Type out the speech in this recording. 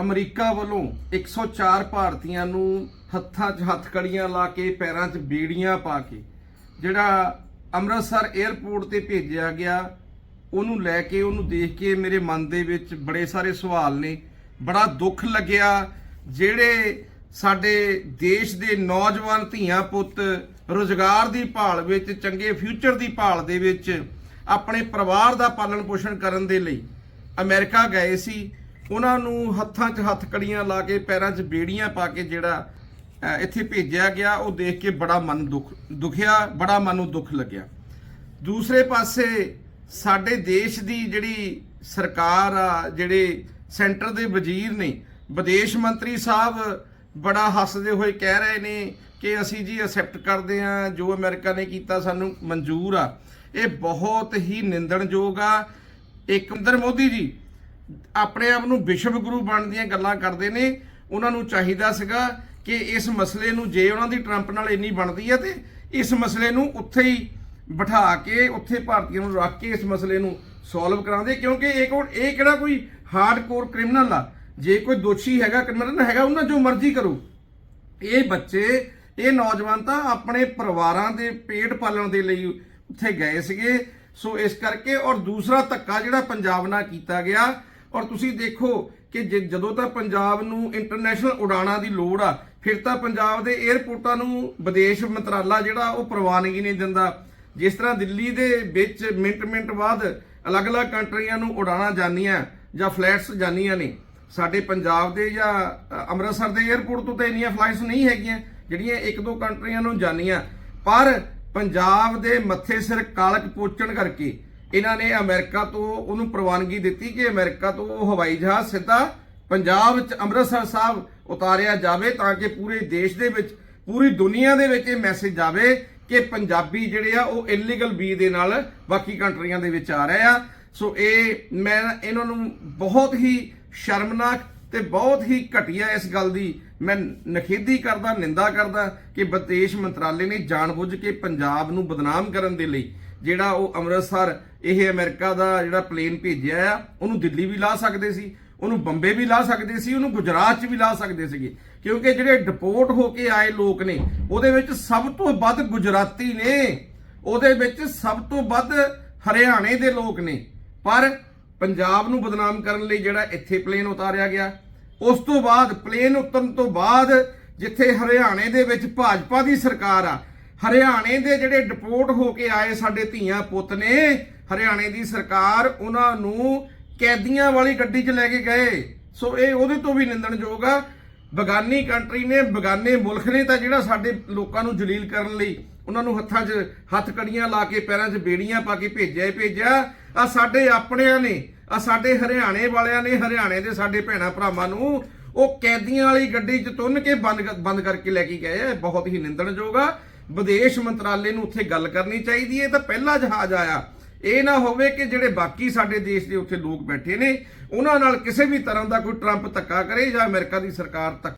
America ਵੱਲੋਂ 104 ਭਾਰਤੀਆਂ ਨੂੰ ਹੱਥਾਂ 'ਚ ਹੱਥਕੜੀਆਂ ਲਾ ਕੇ ਪੈਰਾਂ 'ਚ ਬੀੜੀਆਂ ਪਾ ਕੇ, ਜਿਹੜਾ ਅੰਮ੍ਰਿਤਸਰ 에ਅਰਪੋਰਟ ਤੇ ਭੇਜਿਆ ਗਿਆ, ਉਹਨੂੰ ਲੈ ਕੇ, ਉਹਨੂੰ ਦੇਖ ਕੇ ਮੇਰੇ ਮਨ ਦੇ ਵਿੱਚ ਬੜੇ ਸਾਰੇ ਸਵਾਲ ਨੇ। ਬੜਾ ਦੁੱਖ ਲੱਗਿਆ ਜਿਹੜੇ ਸਾਡੇ ਦੇਸ਼ ਦੇ ਨੌਜਵਾਨ ਧੀਆਂ ਪੁੱਤ ਰੋਜ਼ਗਾਰ ਦੀ ਭਾਲ ਵਿੱਚ, ਚੰਗੇ ਫਿਊਚਰ ਦੀ ਭਾਲ ਦੇ ਵਿੱਚ ਆਪਣੇ ਪਰਿਵਾਰ ਦਾ ਪਾਲਣ ਪੋਸ਼ਣ ਕਰਨ ਦੇ ਲਈ ਅਮਰੀਕਾ ਗਏ ਸੀ। ਉਹਨਾਂ ਨੂੰ ਹੱਥਾਂ 'ਚ ਹੱਥ ਕੜੀਆਂ ਲਾ ਕੇ, ਪੈਰਾਂ 'ਚ ਬੇੜੀਆਂ ਪਾ ਕੇ ਜਿਹੜਾ ਇੱਥੇ ਭੇਜਿਆ ਗਿਆ, ਉਹ ਦੇਖ ਕੇ ਬੜਾ ਮਨ ਦੁੱਖ, ਦੁਖਿਆ, ਬੜਾ ਮਨ ਨੂੰ ਦੁੱਖ ਲੱਗਿਆ। ਦੂਸਰੇ ਪਾਸੇ ਸਾਡੇ ਦੇਸ਼ ਦੀ ਜਿਹੜੀ ਸਰਕਾਰ ਆ, ਜਿਹੜੇ ਸੈਂਟਰ ਦੇ ਵਜ਼ੀਰ ਨੇ, ਵਿਦੇਸ਼ ਮੰਤਰੀ ਸਾਹਿਬ ਬੜਾ ਹੱਸਦੇ ਹੋਏ ਕਹਿ ਰਹੇ ਨੇ ਕਿ ਅਸੀਂ ਜੀ ਅਸੈਪਟ ਕਰਦੇ ਆ ਜੋ ਅਮਰੀਕਾ ਨੇ ਕੀਤਾ ਸਾਨੂੰ ਮਨਜ਼ੂਰ ਆ। ਇਹ ਬਹੁਤ ਹੀ ਨਿੰਦਣਯੋਗ ਆ। ਇੱਕ ਅੰਦਰ ਮੋਦੀ ਜੀ ਆਪਣੇ ਆਪ ਨੂੰ ਵਿਸ਼ਵ ਗੁਰੂ ਬਣਨ ਦੀਆਂ ਗੱਲਾਂ ਕਰਦੇ ਨੇ, ਉਹਨਾਂ ਨੂੰ ਚਾਹੀਦਾ ਸੀਗਾ ਕਿ ਇਸ ਮਸਲੇ ਨੂੰ ਜੇ ਉਹਨਾਂ ਦੀ ਟਰੰਪ ਨਾਲ ਇੰਨੀ ਬਣਦੀ ਹੈ ਤੇ ਇਸ ਮਸਲੇ ਨੂੰ ਉੱਥੇ ਹੀ ਬਿਠਾ ਕੇ, ਉੱਥੇ ਭਾਰਤੀਆਂ ਨੂੰ ਰੱਖ ਕੇ ਇਸ ਮਸਲੇ ਨੂੰ ਸੋਲਵ ਕਰਾਉਂਦੇ, ਕਿਉਂਕਿ ਇਹ ਕੋਲ ਇਹ ਕਿਹੜਾ ਕੋਈ ਹਾਰਡਕੋਰ ਕ੍ਰਿਮੀਨਲ ਆ? ਜੇ ਕੋਈ ਦੋਸ਼ੀ ਹੈਗਾ ਕ੍ਰਿਮੀਨਲ ਹੈਗਾ, ਉਹਨਾਂ ਜੋ ਮਰਜ਼ੀ ਕਰੋ। ਇਹ ਬੱਚੇ, ਇਹ ਨੌਜਵਾਨ ਤਾਂ ਆਪਣੇ ਪਰਿਵਾਰਾਂ ਦੇ ਪੇਟ ਪਾਲਣ ਦੇ ਲਈ ਉੱਥੇ ਗਏ ਸੀਗੇ। ਸੋ ਇਸ ਕਰਕੇ, ਔਰ ਦੂਸਰਾ ਧੱਕਾ ਜਿਹੜਾ ਪੰਜਾਬ ਨਾਲ ਕੀਤਾ ਗਿਆ ਔਰ ਤੁਸੀਂ ਦੇਖੋ ਕਿ ਜਦੋਂ ਤਾਂ ਪੰਜਾਬ ਨੂੰ ਇੰਟਰਨੈਸ਼ਨਲ ਉਡਾਣਾਂ ਦੀ ਲੋੜ ਆ, ਫਿਰ ਤਾਂ ਪੰਜਾਬ ਦੇ 에ਅਰਪੋਰਟਾਂ ਨੂੰ ਵਿਦੇਸ਼ ਮੰਤਰਾਲਾ ਜਿਹੜਾ ਉਹ ਪ੍ਰਵਾਨਗੀ ਨਹੀਂ ਦਿੰਦਾ। ਜਿਸ ਤਰ੍ਹਾਂ ਦਿੱਲੀ ਦੇ ਵਿੱਚ ਮਿੰਟ ਮਿੰਟ ਬਾਅਦ ਅਲੱਗ-ਅਲੱਗ ਕੰਟਰੀਆਂ ਨੂੰ ਉਡਾਣਾਂ ਜਾਂਦੀਆਂ, ਜਾਂ ਫਲਾਈਟਸ ਜਾਂਦੀਆਂ ਨੇ। ਸਾਡੇ ਪੰਜਾਬ ਦੇ ਜਾਂ ਅੰਮ੍ਰਿਤਸਰ ਦੇ 에ਅਰਪੋਰਟ ਤੋਂ ਤਾਂ ਇੰਨੀਆਂ ਫਲਾਈਟਸ ਨਹੀਂ ਹੈਗੀਆਂ, ਜਿਹੜੀਆਂ ਇੱਕ ਦੋ ਕੰਟਰੀਆਂ ਨੂੰ ਜਾਂਦੀਆਂ। ਪਰ ਪੰਜਾਬ ਦੇ ਮੱਥੇ ਸਿਰ ਕਾਲਕ ਪੋਚਣ ਕਰਕੇ ਇਹਨਾਂ ਨੇ ਅਮਰੀਕਾ ਤੋਂ ਉਹਨੂੰ ਪ੍ਰਵਾਨਗੀ ਦਿੱਤੀ ਕਿ ਅਮਰੀਕਾ ਤੋਂ ਉਹ ਹਵਾਈ ਜਹਾਜ਼ ਸਿੱਧਾ ਪੰਜਾਬ ਵਿੱਚ ਅੰਮ੍ਰਿਤਸਰ ਸਾਹਿਬ ਉਤਾਰਿਆ ਜਾਵੇ ਤਾਂ ਕਿ ਪੂਰੇ ਦੇਸ਼ ਦੇ ਵਿੱਚ, ਪੂਰੀ ਦੁਨੀਆ ਦੇ ਵਿੱਚ ਇਹ ਮੈਸੇਜ ਜਾਵੇ ਕਿ ਪੰਜਾਬੀ ਜਿਹੜੇ ਆ ਉਹ ਇਲੀਗਲ ਵੀ ਦੇ ਨਾਲ ਬਾਕੀ ਕੰਟਰੀਆਂ ਦੇ ਵਿੱਚ ਆ ਰਹੇ ਆ। ਸੋ ਇਹ, ਮੈਂ ਇਹਨਾਂ ਨੂੰ ਬਹੁਤ ਹੀ ਸ਼ਰਮਨਾਕ ਤੇ ਬਹੁਤ ਹੀ ਘਟੀਆ ਇਸ ਗੱਲ ਦੀ ਮੈਂ ਨਖੇਦੀ ਕਰਦਾ, ਨਿੰਦਾ ਕਰਦਾ ਕਿ ਵਿਦੇਸ਼ ਮੰਤਰਾਲੇ ਨੇ ਜਾਣਬੁੱਝ ਕੇ ਪੰਜਾਬ ਨੂੰ ਬਦਨਾਮ ਕਰਨ ਦੇ ਲਈ ਜਿਹੜਾ ਉਹ ਅੰਮ੍ਰਿਤਸਰ, ਇਹ ਅਮਰੀਕਾ ਦਾ ਜਿਹੜਾ ਪਲੇਨ ਭੇਜਿਆ ਆ, ਉਹਨੂੰ ਦਿੱਲੀ ਵੀ ਲਾ ਸਕਦੇ ਸੀ, ਉਹਨੂੰ ਬੰਬੇ ਵੀ ਲਾ ਸਕਦੇ ਸੀ, ਉਹਨੂੰ ਗੁਜਰਾਤ 'ਚ ਵੀ ਲਾ ਸਕਦੇ ਸੀਗੇ। ਕਿਉਂਕਿ ਜਿਹੜੇ ਡਿਪੋਰਟ ਹੋ ਕੇ ਆਏ ਲੋਕ ਨੇ, ਉਹਦੇ ਵਿੱਚ ਸਭ ਤੋਂ ਵੱਧ ਗੁਜਰਾਤੀ ਨੇ। ਉਹਦੇ ਵਿੱਚ ਸਭ ਤੋਂ ਵੱਧ ਹਰਿਆਣੇ ਦੇ ਲੋਕ ਨੇ। ਪਰ ਪੰਜਾਬ ਨੂੰ ਬਦਨਾਮ ਕਰਨ ਲਈ ਜਿਹੜਾ ਇੱਥੇ ਪਲੇਨ ਉਤਾਰਿਆ ਗਿਆ, ਉਸ ਤੋਂ ਬਾਅਦ ਪਲੇਨ ਉਤਰਨ ਤੋਂ ਬਾਅਦ ਜਿੱਥੇ ਹਰਿਆਣੇ ਦੇ ਵਿੱਚ ਭਾਜਪਾ ਦੀ ਸਰਕਾਰ ਆ ਹਰਿਆਣੇ ਦੇ ਜਿਹੜੇ ਡਿਪੋਰਟ ਹੋ ਕੇ ਆਏ ਸਾਡੇ ਧੀਆਂ ਪੁੱਤ ਨੇ, ਹਰਿਆਣੇ ਦੀ ਸਰਕਾਰ ਉਹਨਾਂ ਨੂੰ ਕੈਦੀਆਂ ਵਾਲੀ ਗੱਡੀ 'ਚ ਲੈ ਕੇ ਗਏ। ਸੋ ਇਹ ਉਹਦੇ ਤੋਂ ਵੀ ਨਿੰਦਣਯੋਗ ਆ। ਬਗਾਨੀ ਕੰਟਰੀ ਨੇ, ਬਗਾਨੇ ਮੁਲਕ ਨੇ ਤਾਂ ਜਿਹੜਾ ਸਾਡੇ ਲੋਕਾਂ ਨੂੰ ਜਲੀਲ ਕਰਨ ਲਈ ਉਹਨਾਂ ਨੂੰ ਹੱਥਾਂ 'ਚ, ਹੱਥ ਕੜੀਆਂ ਲਾ ਕੇ, ਪੈਰਾਂ 'ਚ ਬੇੜੀਆਂ ਪਾ ਕੇ ਭੇਜਿਆ ਹੀ ਭੇਜਿਆ। ਆ ਸਾਡੇ ਆਪਣਿਆਂ ਨੇ ਆ ਸਾਡੇ ਹਰਿਆਣੇ ਵਾਲਿਆਂ ਨੇ, ਹਰਿਆਣੇ ਦੇ ਸਾਡੇ ਭੈਣਾ ਭਰਾਵਾਂ ਨੂੰ ਉਹ ਕੈਦੀਆਂ ਵਾਲੀ ਗੱਡੀ 'ਚ ਤੁੰਨ ਕੇ ਬੰਦ ਬੰਦ ਕਰਕੇ ਲੈ ਕੇ ਗਏ ਆ। ਬਹੁਤ ਹੀ ਨਿੰਦਣਯੋਗ ਆ। ਵਿਦੇਸ਼ ਮੰਤਰਾਲੇ ਨੂੰ ਉੱਥੇ ਗੱਲ ਕਰਨੀ ਚਾਹੀਦੀ ਹੈ ਤਾਂ ਪਹਿਲਾ ਜਹਾਜ਼ ਆਇਆ। ਇਹ ਨਾ ਹੋਵੇ ਕਿ ਜਿਹੜੇ ਬਾਕੀ ਸਾਡੇ ਦੇਸ਼ ਦੇ ਉੱਥੇ ਲੋਕ ਬੈਠੇ ਨੇ, ਉਹਨਾਂ ਨਾਲ ਕਿਸੇ ਵੀ ਤਰ੍ਹਾਂ ਦਾ ਕੋਈ ਟਰੰਪ ਧੱਕਾ ਕਰੇ ਜਾਂ ਅਮਰੀਕਾ ਦੀ ਸਰਕਾਰ ਧੱਕਾ